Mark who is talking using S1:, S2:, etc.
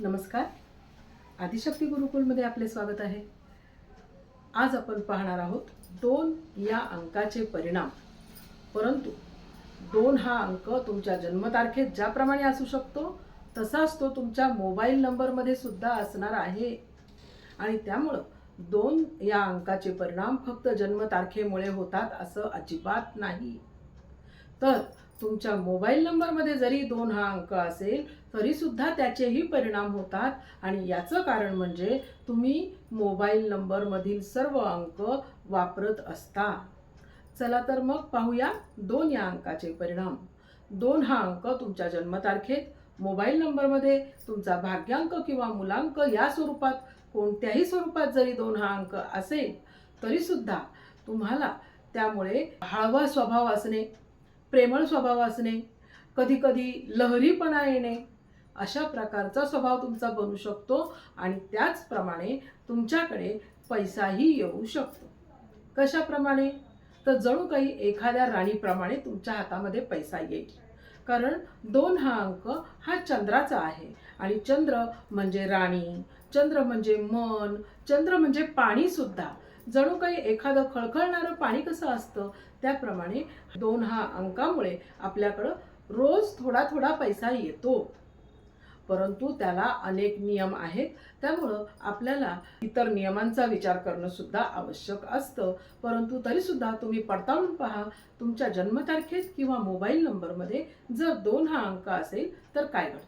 S1: नमस्कार. आदिशक्ती गुरुकुलमध्ये आपले स्वागत आहे. आज आपण पाहणार आहोत दोन या अंकाचे परिणाम. परंतु दोन हा अंक तुमच्या जन्मतारखेत ज्याप्रमाणे असू शकतो तसाच तो तुमच्या मोबाईल नंबरमध्ये सुद्धा असणार आहे. आणि त्यामुळं दोन या अंकाचे परिणाम फक्त जन्मतारखेमुळे होतात असं अजिबात नाही. तर तुमच्या मोबाईल नंबरमध्ये जरी दोन हा अंक असेल तरीसुद्धा त्याचेही परिणाम होतात. आणि याचं कारण म्हणजे तुम्ही मोबाईल नंबरमधील सर्व अंक वापरत असता. चला तर मग पाहूया दोन या अंकाचे परिणाम. दोन हा अंक तुमच्या जन्मतारखेत मोबाईल नंबरमध्ये तुमचा भाग्यांक किंवा मुलांक या स्वरूपात कोणत्याही स्वरूपात जरी दोन हा अंक असेल तरीसुद्धा तुम्हाला त्यामुळे हळवा स्वभाव असणे प्रेमळ स्वभाव असणे कधीकधी लहरीपणा येणे अशा प्रकारचा स्वभाव तुमचा बनू शकतो आणि त्याचप्रमाणे तुमच्याकडे पैसाही येऊ शकतो. कशाप्रमाणे? तर जणू काही एखाद्या राणीप्रमाणे तुमच्या हातामध्ये पैसा येईल. कारण दोन हा अंक हा चंद्राचा आहे आणि चंद्र म्हणजे राणी चंद्र म्हणजे मन चंद्र म्हणजे पाणीसुद्धा. जणू काही एखादं खळखळणारं पाणी कसं असतं त्याप्रमाणे दोन हा अंकामुळे आपल्याकडं रोज थोडा थोडा पैसा येतो. परंतु त्याला अनेक नियम आहेत त्यामुळं आपल्याला इतर नियमांचा विचार करणं सुद्धा आवश्यक असतं. परंतु तरीसुद्धा तुम्ही पडताळून पहा तुमच्या जन्मतारखेत किंवा मोबाईल नंबरमध्ये जर दोन हा अंक असेल तर काय घडतं?